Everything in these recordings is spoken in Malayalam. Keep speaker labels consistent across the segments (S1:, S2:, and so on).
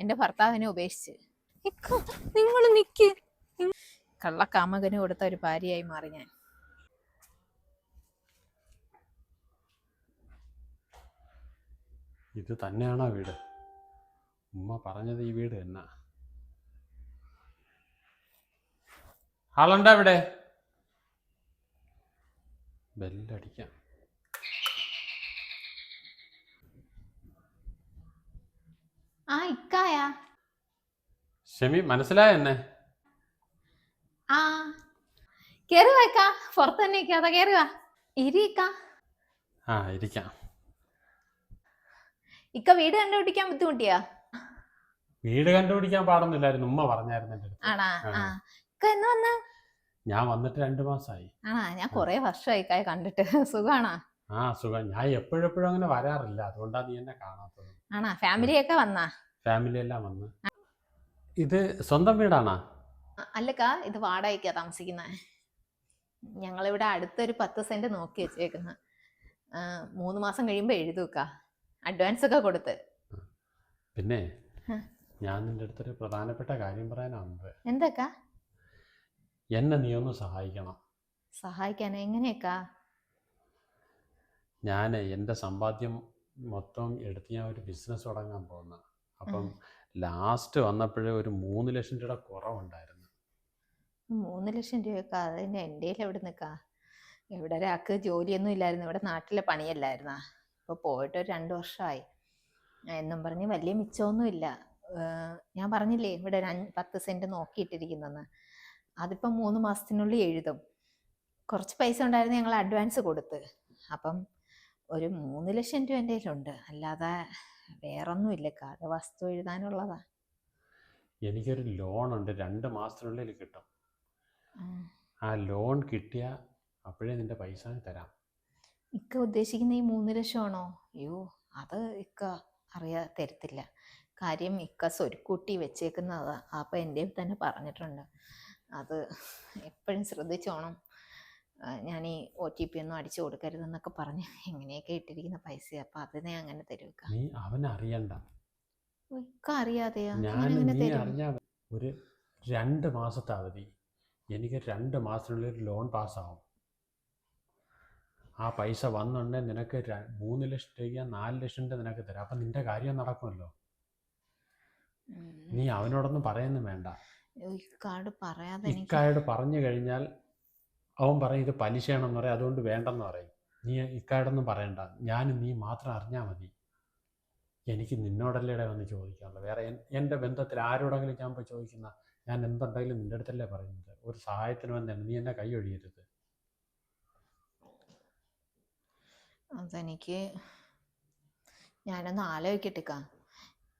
S1: എന്റെ ഭർത്താവിനെ ഉപേക്ഷിച്ച്.
S2: നിങ്ങൾ നിക്ക്.
S1: കള്ളക്കാമകന് കൊടുത്ത ഒരു ഭാര്യയായി മാറി ഞാൻ.
S3: ഇത് തന്നെയാണോ വീട്? ഉമ്മ പറഞ്ഞത് ഈ വീട് എന്നാ? ആളുണ്ടോ ഇവിടെ ബെല്ലടിക്കാം.
S1: ആ
S3: ഷെമി മനസ്സിലായ എന്നെ?
S1: ആ. കേറി വാ പുറത്ത് തന്നെ ഇക്കാതെ കേറി വാ. ഇരി ഇക്ക.
S3: ആ ഇരിക്കാം.
S1: ഇക്ക വീട് കണ്ടുപിടിക്കാൻ ബുദ്ധിമുട്ടിയാ?
S3: വീട് കണ്ടുപിടിക്കാൻ പാടൊന്നുമില്ലായിരുന്നു. ഉമ്മ പറഞ്ഞായിരുന്നു എന്റെ അടുത്ത്.
S1: ആണാ?
S3: ആ.
S1: ആ. ഇക്ക എന്ന് വന്ന?
S3: ഞാൻ വന്നിട്ട് രണ്ടു മാസമായി
S1: ആണാ? ഞാൻ കൊറേ വർഷമായി ഇക്കായ കണ്ടിട്ട്. സുഖാണാ?
S3: ആ സുഖം. ഞാൻ എപ്പോഴെപ്പോഴും അങ്ങനെ വരാറില്ല. അതുകൊണ്ടാണ് നീ എന്നെ കാണാത്തത്.
S1: ആണാ? ഫാമിലിയൊക്കെ വന്നാ?
S3: ഫാമിലി എല്ലാം വന്ന്. ഇത് സ്വന്തം വീടാണോ?
S1: അല്ലക്കാ ഇത് വാടകയ്ക്കാ താമസിക്കുന്നത് ഞങ്ങളിവിടെ അടുത്തൊരു പത്ത് സെന്റ് നോക്കി വെച്ചേക്കുന്ന. മൂന്ന് മാസം കഴിയുമ്പോൾ എഴുതൂക്ക. അഡ്വാൻസ് ഒക്കെ കൊടുത്ത്.
S3: പിന്നെ ഞാൻ നിന്റെ അടുത്തൊരു പ്രധാനപ്പെട്ട കാര്യം പറയാനാണ്
S1: എന്തൊക്കാ?
S3: എന്നെ നീ ഒന്ന് സഹായിക്കണം.
S1: സഹായിക്കാൻ എങ്ങനെയൊക്കാ?
S3: ഞാൻ എന്റെ സമ്പാദ്യം മൊത്തം എടുത്ത് ഞാൻ ഒരു ബിസിനസ് തുടങ്ങാൻ പോകുന്ന അപ്പം ലാസ്റ്റ് വന്നപ്പോഴേ ഒരു മൂന്ന് ലക്ഷം രൂപയുടെ കുറവുണ്ടായിരുന്നു.
S1: മൂന്ന് ലക്ഷം രൂപയൊക്കെ അതിന് എന്റെ എവിടെ നിൽക്കാ ഇവിടെ ഒരാൾക്ക് ജോലിയൊന്നും ഇല്ലായിരുന്നു. ഇവിടെ നാട്ടിലെ പണിയല്ലായിരുന്നാ. ഇപ്പോൾ പോയിട്ട് ഒരു രണ്ട് വർഷമായി എന്നും പറഞ്ഞ് വലിയ മിച്ചമൊന്നുമില്ല ഞാൻ പറഞ്ഞില്ലേ ഇവിടെ ഒരു പത്ത് സെന്റ് നോക്കിയിട്ടിരിക്കുന്നെന്ന്. അതിപ്പം മൂന്ന് മാസത്തിനുള്ളിൽ എഴുതും. കുറച്ച് പൈസ ഉണ്ടായിരുന്നു ഞങ്ങൾ അഡ്വാൻസ് കൊടുത്ത്. അപ്പം ഒരു മൂന്ന് ലക്ഷം രൂപ എന്റെ കയ്യിലുണ്ട്. അല്ലാതെ വേറൊന്നും ഇല്ല കഥ വസ്തു എഴുതാനുള്ളതാ.
S3: എനിക്കൊരു ലോൺ ഉണ്ട് രണ്ട് മാസത്തിനുള്ളിൽ കിട്ടും. ആ. ലോൺ കിട്ടിയ അപ്പോഴേ നിന്റെ പൈസ തരാം.
S1: ഇക്ക ഉദ്ദേശിക്കുന്ന ഈ മൂന്ന് ലക്ഷമാണോ? അയ്യോ അത് ഇക്ക അറിയാ തരത്തില്ല. കാര്യം ഇക്ക സ്വരുക്കൂട്ടി വെച്ചേക്കുന്നതാ. അപ്പം എന്റെ തന്നെ പറഞ്ഞിട്ടുണ്ട്. അത് എപ്പോഴും ശ്രദ്ധിച്ചോണം. ഞാൻ ഈ ഒ ടി പി ഒന്നും അടിച്ചു കൊടുക്കരുതെന്നൊക്കെ പറഞ്ഞ് എങ്ങനെയൊക്കെ ഇട്ടിരിക്കുന്ന പൈസ അപ്പം അതിനെ അങ്ങനെ തരും ഇക്ക
S3: നീ അവനെ അറിയണ്ട
S1: അറിയാതെയാ.
S3: ഞാൻ
S1: അങ്ങനെ
S3: നീ
S1: തരും.
S3: ഒരു രണ്ട് മാസത്തെ അവധി എനിക്ക് രണ്ട് മാസത്തിനുള്ളിൽ ഒരു ലോൺ പാസ്സാവും. ആ പൈസ വന്നുണ്ടെങ്കിൽ നിനക്ക് ര- മൂന്ന് ലക്ഷം രൂപ നാല് ലക്ഷം രൂപ നിനക്ക് തരാം. അപ്പം നിന്റെ കാര്യം നടക്കുമല്ലോ.
S1: ഉം.
S3: നീ അവനോടൊന്നും പറയുന്നു വേണ്ട.
S1: ഇക്കാട് പറയാതെ എനിക്ക്
S3: ഇക്കായോട് പറഞ്ഞു കഴിഞ്ഞാൽ അവൻ പറയും ഇത് പലിശയാണെന്ന് പറയും അതുകൊണ്ട് വേണ്ടെന്ന് പറയും. നീ ഇക്കാടൊന്നും പറയണ്ട. ഞാനും നീ മാത്രം അറിഞ്ഞാൽ മതി. എനിക്ക് നിന്നോടല്ലേ വന്ന് ചോദിക്കാനുള്ളത് വേറെ എൻ- എന്റെ ബന്ധത്തിൽ ആരോടെങ്കിലും ഞാൻ പോയി ചോദിക്കുന്ന ഞാൻ എന്തുണ്ടെങ്കിലും നിന്റെ അടുത്തല്ലേ പറയുന്നത്? ഒരു സഹായത്തിന് വന്നാണ് നീ എന്നെ കൈ ഒഴിയരുത്.
S1: അതെനിക്ക് ഞാനൊന്ന് ആലോചിക്കട്ടെ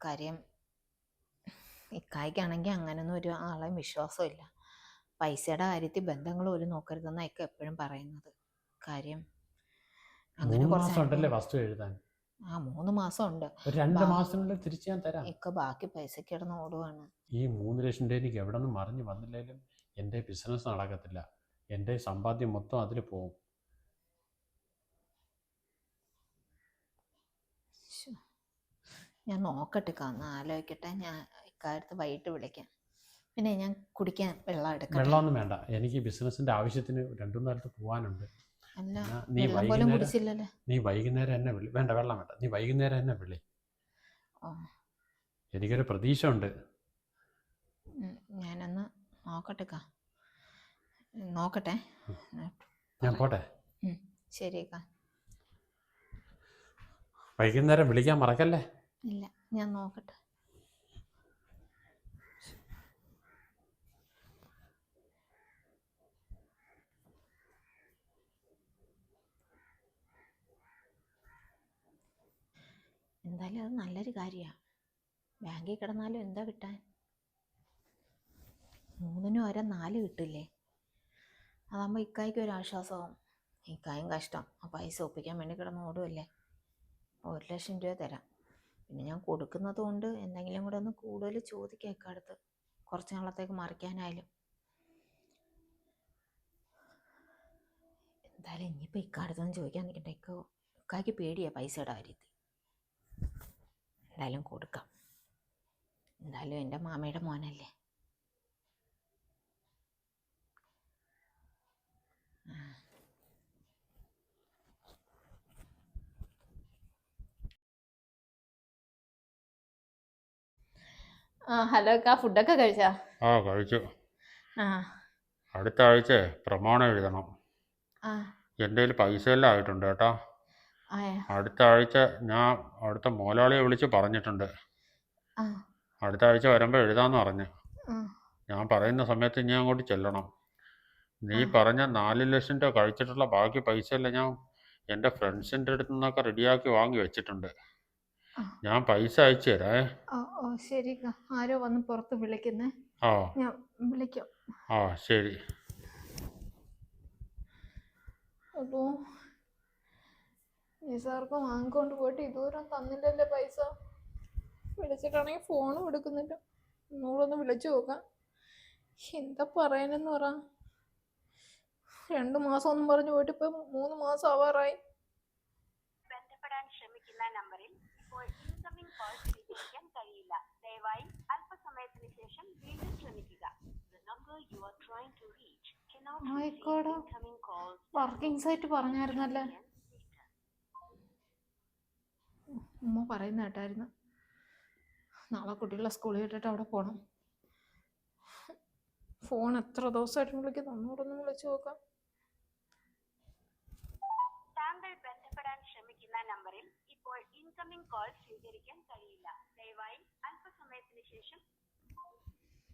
S1: കാര്യം ഇക്കായ്ക്കാണെങ്കിൽ അങ്ങനൊന്നും ഒരു ആളെയും വിശ്വാസമില്ല. പൈസയുടെ കാര്യത്തിൽ ബന്ധങ്ങൾ ഒരു നോക്കരുതെന്നായിരിക്കും എപ്പോഴും പറയുന്നത്. കാര്യം അങ്ങനെ കുറച്ച്
S3: എഴുതാൻ?
S1: ആ മൂന്ന് മാസം ഉണ്ട്
S3: രണ്ട് മാസത്തിനുള്ളിൽ തിരിച്ചു ഞാൻ തരാം.
S1: ഒക്കെ ബാക്കി പൈസ കിടന്ന് ഓടുവാണ്.
S3: ഈ മൂന്ന് ലക്ഷം രൂപ എനിക്ക് എവിടെ നിന്ന് മറിഞ്ഞു വന്നില്ലെങ്കിലും എന്റെ ബിസിനസ് നടക്കത്തില്ല. എന്റെ സമ്പാദ്യം മൊത്തം അതിൽ പോകും
S1: ഞാൻ നോക്കട്ടെ ഒന്ന് ആലോചിക്കട്ടെ. ഞാൻ ഇക്കാര്യത്ത് വൈകിട്ട് വിളിക്കാം. പിന്നെ ഞാൻ കുടിക്കാൻ വെള്ളം എടുക്കാം
S3: വെള്ളമൊന്നും വേണ്ട. എനിക്ക് ബിസിനസിന്റെ ആവശ്യത്തിന് രണ്ടു നേരത്ത് പോകാനുണ്ട് നീ വൈകുന്നേരം നീ വൈകുന്നേരം എന്നെ വിളി. വേണ്ട വെള്ളം വേണ്ട. നീ വൈകുന്നേരം എന്നെ വിളി. എനിക്കൊരു പ്രതീക്ഷ ഉണ്ട്
S1: ഞാനൊന്ന് നോക്കട്ടെ നോക്കട്ടെ.
S3: ഞാൻ പോട്ടെ?
S1: ശരി
S3: വൈകുന്നേരം വിളിക്കാൻ മറക്കല്ലേ?
S1: ഇല്ല ഞാൻ നോക്കട്ടെ. എന്തായാലും അത് നല്ലൊരു കാര്യമാണ് ബാങ്കിൽ കിടന്നാലും എന്താ കിട്ടാൻ? മൂന്നിനും വരെ നാല് കിട്ടില്ലേ? അതാകുമ്പോൾ ഇക്കായ്ക്ക് ഒരു ആശ്വാസമാവും ഇക്കായും കഷ്ടം. ആ പൈസ ഒപ്പിക്കാൻ വേണ്ടി കിടന്ന് ഓടുമല്ലേ ഒരു ലക്ഷം രൂപ തരാം. പിന്നെ ഞാൻ കൊടുക്കുന്നത് കൊണ്ട് എന്തെങ്കിലും കൂടെ ഒന്ന് കൂടുതൽ ചോദിക്കാം ഇക്കടുത്ത്. കുറച്ച് നാളത്തേക്ക് മറിക്കാനായാലും. എന്തായാലും ഇനിയിപ്പോൾ ഇക്കടുത്തൊന്നും ചോദിക്കാൻ നിൽക്കട്ടെ ഇക്കോ ഇക്കായ്ക്ക് പേടിയാണ് പൈസയുടെ കാര്യത്തിൽ. എന്തായാലും കൊടുക്കാം. എന്തായാലും എന്റെ മാമയുടെ മോനല്ലേ. ആ. ഹലോ അക്കാ ഫുഡൊക്കെ കഴിച്ചാ?
S4: ആ കഴിച്ചു.
S1: ആ.
S4: അടുത്ത ആഴ്ച പ്രമാണം എഴുതണം.
S1: ആ.
S4: എന്റെ കയ്യിൽ പൈസ എല്ലാം ആയിട്ടുണ്ട് കേട്ടോ. അടുത്ത ആഴ്ച ഞാൻ അടുത്ത മോലാളിയെ വിളിച്ച് പറഞ്ഞിട്ടുണ്ട്. അടുത്ത ആഴ്ച വരുമ്പോൾ എഴുതാന്ന് പറഞ്ഞു. ഞാൻ പറയുന്ന സമയത്ത് ഞാൻ അങ്ങോട്ട് ചെല്ലണം. നീ പറഞ്ഞ നാല് ലക്ഷം രൂപ കഴിച്ചിട്ടുള്ള ബാക്കി പൈസ എല്ലാം ഞാൻ എന്റെ ഫ്രണ്ട്സിന്റെ അടുത്ത് നിന്നൊക്കെ റെഡിയാക്കി വാങ്ങി വെച്ചിട്ടുണ്ട്. ഞാൻ പൈസ അയച്ചു തരാം
S1: ശരി. ആരോ വന്ന് പുറത്ത് വിളിക്കുന്നേ.
S4: ആ.
S1: ഞാൻ വിളിക്കാം.
S4: ആ ശരി.
S1: അപ്പോ നിസാർക്ക് വാങ്ങിക്കൊണ്ട് പോയിട്ട് ഇതുവരെ തന്നില്ലല്ലേ പൈസ? വിളിച്ചിട്ടാണെങ്കിൽ ഫോണും എടുക്കുന്നില്ല. നിങ്ങളൊന്ന് വിളിച്ചു നോക്കാം. എന്താ പറയാനെന്ന് പറ. രണ്ടു മാസം ഒന്നും പറഞ്ഞു പോയിട്ട് ഇപ്പൊ മൂന്ന് മാസം ആവാറായി.
S5: ബന്ധപ്പെടാൻ ശ്രമിക്കുന്ന നമ്പറിൽ ഇപ്പോൾ ഇൻകമിംഗ് കോൾ സ്വീകരിക്കാൻ കഴിയില്ല. ദയവായി അല്പസമയത്തിന് ശേഷം വീണ്ടും ശ്രമിക്കുക. The
S1: സൈറ്റ്
S5: you
S1: ഉമ്മ പറയുന്ന കേട്ടായിരുന്നു. നാളെ കുട്ടികളെ സ്കൂളിൽ വിട്ടിട്ട് അവിടെ പോകണം ഫോൺ എത്ര ദിവസമായിട്ട് വിളിക്കുന്നു ഒന്നുകൂടെ വിളിച്ചു നോക്കാം.
S5: താങ്കൾ ബന്ധപ്പെടാൻ ശ്രമിക്കുന്ന നമ്പറിൽ ഇപ്പോൾ ഇൻകമിംഗ് കോൾ സ്വീകരിക്കാൻ കഴിയില്ല. ദയവായി അല്പസമയത്തിന് ശേഷം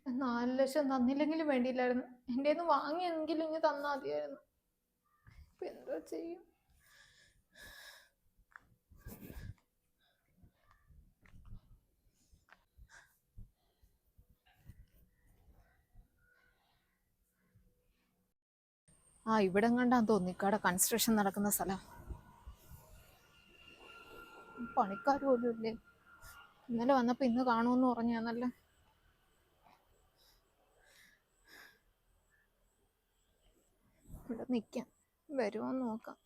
S1: നാല് ലക്ഷം തന്നില്ലെങ്കിലും വേണ്ടിയില്ലായിരുന്നു. എന്റെ വാങ്ങിയെങ്കിലും ഇനി തന്നാൽ മതിയായിരുന്നു. ഇപ്പം എന്താ ചെയ്യും? ആ ഇവിടെ കണ്ടാന്ന് തോന്നി ഇക്കാടെ കൺസ്ട്രക്ഷൻ നടക്കുന്ന സ്ഥലം. പണിക്കാർ പോലും ഇല്ലേ? ഇന്നലെ വന്നപ്പോ ഇന്ന് കാണുമെന്ന് പറഞ്ഞാന്നല്ലേ? ഇവിടെ നിൽക്കാം വരുമോ നോക്കാം.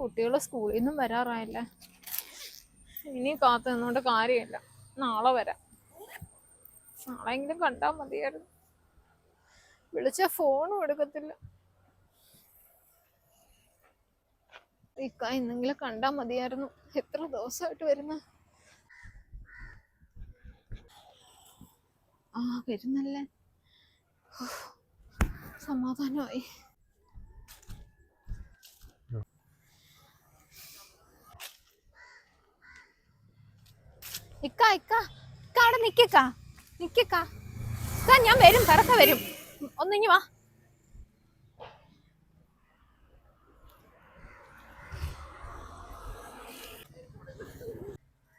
S1: കുട്ടികൾ സ്കൂളിൽ നിന്നും വരാറായില്ലേ. ഇനി കാത്തു നിന്നുകൊണ്ട് കാര്യമില്ല. നാളെ വരാം. നാളെങ്കിലും കണ്ടാൽ മതിയായിരുന്നു. വിളിച്ച ഫോണും എടുക്കത്തില്ല. ഇക്ക ഇന്നെങ്കിലും കണ്ടാൽ മതിയായിരുന്നു. എത്ര ദിവസമായിട്ട് വരുന്ന? ആ വരുന്നല്ലേ? സമാധാനമായി. ഇക്ക ഇക്ക ഇക്ക അവിടെ നിക്കക്ക. നിക്കക്ക. ഇക്ക ഞാൻ വരും കറക്ക വരും. ഒന്നിങ്ങി വാ.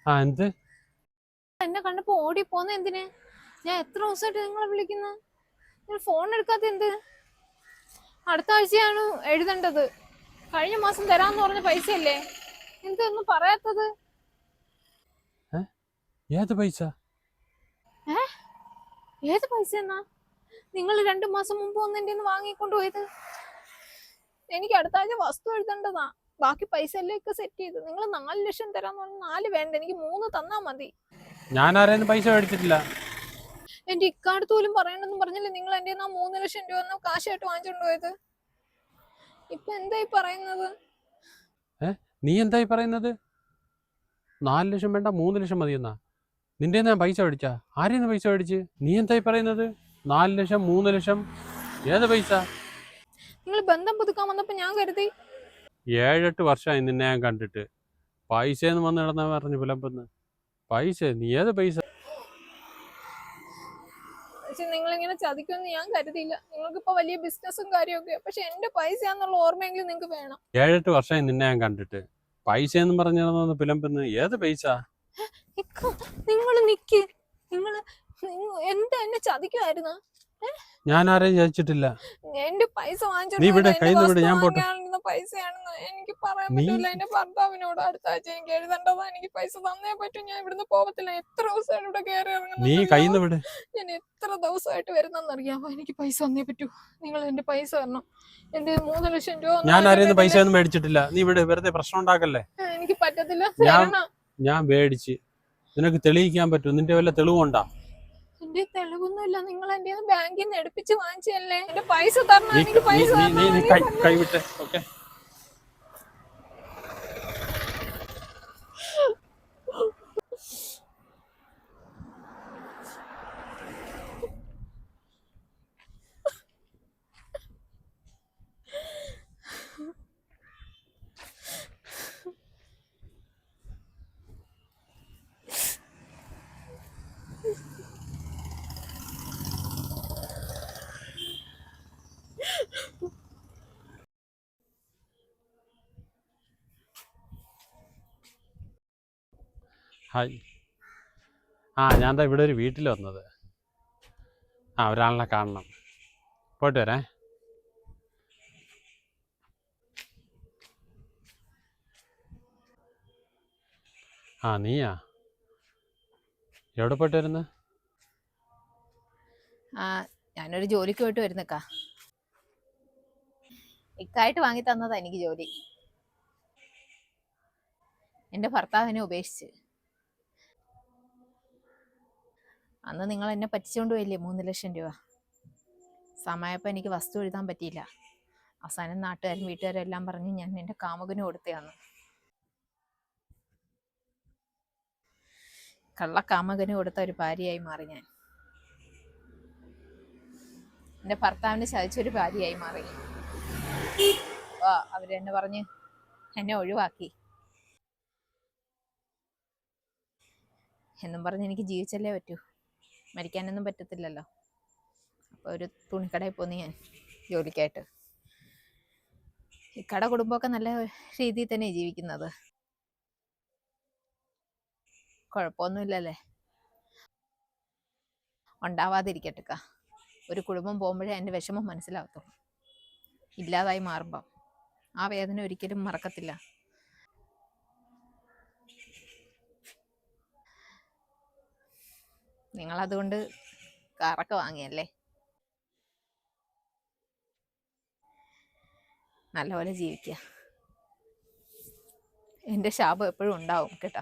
S3: ആ എന്ത്?
S1: എന്നെ കണ്ടപ്പോ ഓടി പോന്ന എന്തിന്? ഞാൻ എത്ര ദിവസമായിട്ട് നിങ്ങളെ വിളിക്കുന്നു? നിങ്ങൾ ഫോൺ എടുക്കാത്ത എന്ത്? അടുത്ത ആഴ്ചയാണ് എഴുതേണ്ടത്. കഴിഞ്ഞ മാസം തരാന്ന് പറഞ്ഞ പൈസ അല്ലേ എന്തൊന്നും പറയാത്തത്?
S3: ഏത് പൈസ?
S1: ഏത് പൈസ എന്നാ? നിങ്ങൾ രണ്ടു മാസം മുമ്പ് ഒന്ന് എന്റെ വാങ്ങിക്കൊണ്ട് പോയത്. എനിക്ക് അടുത്ത ആഴ്ച വസ്തു എഴുതേണ്ടതാ. ബാക്കി പൈസ എല്ലാം ഒക്കെ സെറ്റ് ചെയ്ത്. നിങ്ങൾ നാല് ലക്ഷം തരാന്ന് പറഞ്ഞാൽ നാല് വേണ്ട. എനിക്ക് മൂന്ന് തന്നാ മതി.
S3: ഞാൻ ആരെയും പൈസ മേടിച്ചിട്ടില്ല.
S1: എന്റെ ഇക്കാലത്ത് പോലും പറയണ്ടെന്ന് പറഞ്ഞില്ലേ നിങ്ങൾ എന്റെ ആ മൂന്ന് ലക്ഷം രൂപ കാശായിട്ട് വാങ്ങിച്ചോണ്ട് പോയത്? ഇപ്പൊ എന്തായി പറയുന്നത്?
S3: നീ എന്തായി പറയുന്നത്? നാല് ലക്ഷം വേണ്ട മൂന്ന് ലക്ഷം മതിയെന്നാ? നിന്റെ ഞാൻ പൈസ മേടിച്ചാ? ആരെന്ന് പൈസ മേടിച്ച്? നീ എന്തായി പറയുന്നത്? നാല് ലക്ഷം മൂന്ന് ലക്ഷം? ഏത് പൈസ?
S1: നിങ്ങൾ ബന്ധം പുതുക്കാൻ വന്നപ്പോ ഞാൻ കരുതി.
S3: ഏഴെട്ട് വർഷമായി നിന്നെ ഞാൻ കണ്ടിട്ട്. പൈസ എന്ന് വന്ന് കിടന്ന പറഞ്ഞു പുലമ്പെന്ന് പൈസ നീ ഏത് പൈസ?
S2: നിങ്ങൾ ഇങ്ങനെ ചതിക്കുമെന്ന് ഞാൻ കരുതിയില്ല. നിങ്ങൾക്ക് ഇപ്പൊ വലിയ ബിസിനസ്സും കാര്യമൊക്കെ. പക്ഷെ എന്റെ പൈസ എന്നുള്ള ഓർമ്മയെങ്കിലും നിങ്ങൾക്ക് വേണം.
S3: ഏഴെട്ട് വർഷമായി നിന്നെ ഞാൻ കണ്ടിട്ട്. പൈസ എന്ന് പറഞ്ഞു പിലമ്പെന്ന് ഏത് പൈസ?
S2: നിങ്ങൾ നിക്ക്. നിങ്ങൾ എന്താ എന്നെ ചതിക്കുമായിരുന്നു
S3: ഞാൻ ആരെയും ചതിച്ചിട്ടില്ല
S2: എന്റെ പൈസ
S3: നീ വിട്, കയ്യിൽ നിന്ന് ഞാൻ പോട്ടെ.
S2: പൈസയാണെന്ന് എനിക്ക് പറയാൻ
S3: നീ-
S2: പറ്റില്ല എന്റെ ഭർത്താവിനോട് അടുത്ത ആഴ്ച എനിക്ക് എഴുതേണ്ടതാ. എനിക്ക് പൈസ തന്നേ പറ്റും. ഞാൻ ഇവിടുന്ന് പോകത്തില്ല എത്ര ദിവസമായിട്ട് ഇവിടെ കയറി
S3: നീ
S2: ഇറങ്ങുന്നു
S3: കയ്യിൽ നിന്ന് വിട്.
S2: ഞാൻ എത്ര ദിവസമായിട്ട് വരുന്നെന്നറിയാമോ എനിക്ക് പൈസ തന്നേ പറ്റൂ. നിങ്ങൾ എന്റെ പൈസ തരണം. എന്റെ മൂന്ന് ലക്ഷം രൂപ
S3: ഞാൻ ആരെയും പൈസ ഒന്നും മേടിച്ചിട്ടില്ല. നീ ഇവിടെ വെറുതെ പ്രശ്നം ഉണ്ടാക്കല്ലേ?
S2: എനിക്ക് പറ്റത്തില്ല.
S3: ഞാൻ- പേടിച്ച്. മേടിച്ച് നിനക്ക് തെളിയിക്കാൻ പറ്റും നിന്റെ വല്ല തെളിവുണ്ടാ
S2: എന്റെ തെളിവൊന്നുമില്ല. നിങ്ങൾ എന്റെ ബാങ്കിൽ നിന്ന് എടുപ്പിച്ച് വാങ്ങിച്ചല്ലേ എന്റെ പൈസ തരണം. എനിക്ക് പൈസ
S3: കൈവിട്ടെ ഓക്കെ. ഹായ്. ആ ഞാൻ ദാ ഇവിടെ ഒരു വീട്ടിൽ വന്നത്. ആ ഒരാളിനെ കാണണം. പോയിട്ട് വരാം. ആ നീയാ? എവിടെ പോയിട്ട് വരുന്നത്
S1: ആ ഞാനൊരു ജോലിക്ക് പോയിട്ട് വരുന്നക്കാ. ഇക്കായിട്ട് വാങ്ങി തന്നതാ എനിക്ക് ജോലി. എന്റെ ഭർത്താവിനെ ഉപേക്ഷിച്ച്. അന്ന് നിങ്ങൾ എന്നെ പറ്റിച്ചുകൊണ്ട് പോയില്ലേ മൂന്ന് ലക്ഷം രൂപ? സമയപ്പോൾ എനിക്ക് വസ്തു എഴുതാൻ പറ്റിയില്ല. അവസാനം നാട്ടുകാരും വീട്ടുകാരും എല്ലാം പറഞ്ഞ് ഞാൻ എന്റെ കാമുകന് കൊടുത്തതാണ് കള്ളക്കാമകന് കൊടുത്ത ഒരു ഭാര്യയായി മാറി ഞാൻ. എന്റെ ഭർത്താവിനെ ചതിച്ചൊരു ഭാര്യയായി മാറി. അവരെന്നെ പറഞ്ഞ് എന്നെ ഒഴിവാക്കി. എന്നും പറഞ്ഞ് എനിക്ക് ജീവിച്ചല്ലേ പറ്റൂ. മരിക്കാനൊന്നും പറ്റത്തില്ലല്ലോ. അപ്പോൾ ഒരു തുണിക്കടയിൽ പോന്നു ഞാൻ ജോലിക്കായിട്ട്. കട കുടുംബമൊക്കെ നല്ല രീതിയിൽ തന്നെ ജീവിക്കുന്നത്. കുഴപ്പമൊന്നുമില്ലല്ലേ? ഉണ്ടാവാതിരിക്കട്ടെക്ക. ഒരു കുടുംബം പോകുമ്പോഴേ എന്റെ വിഷമം മനസ്സിലാവത്തുള്ളൂ. ഇല്ലാതായി മാറുമ്പം. ആ വേദന ഒരിക്കലും മറക്കത്തില്ല. നിങ്ങളതുകൊണ്ട് കാറൊക്കെ വാങ്ങിയല്ലേ? നല്ലപോലെ ജീവിക്കുക എന്റെ ശാപം എപ്പോഴും ഉണ്ടാവും കേട്ടോ.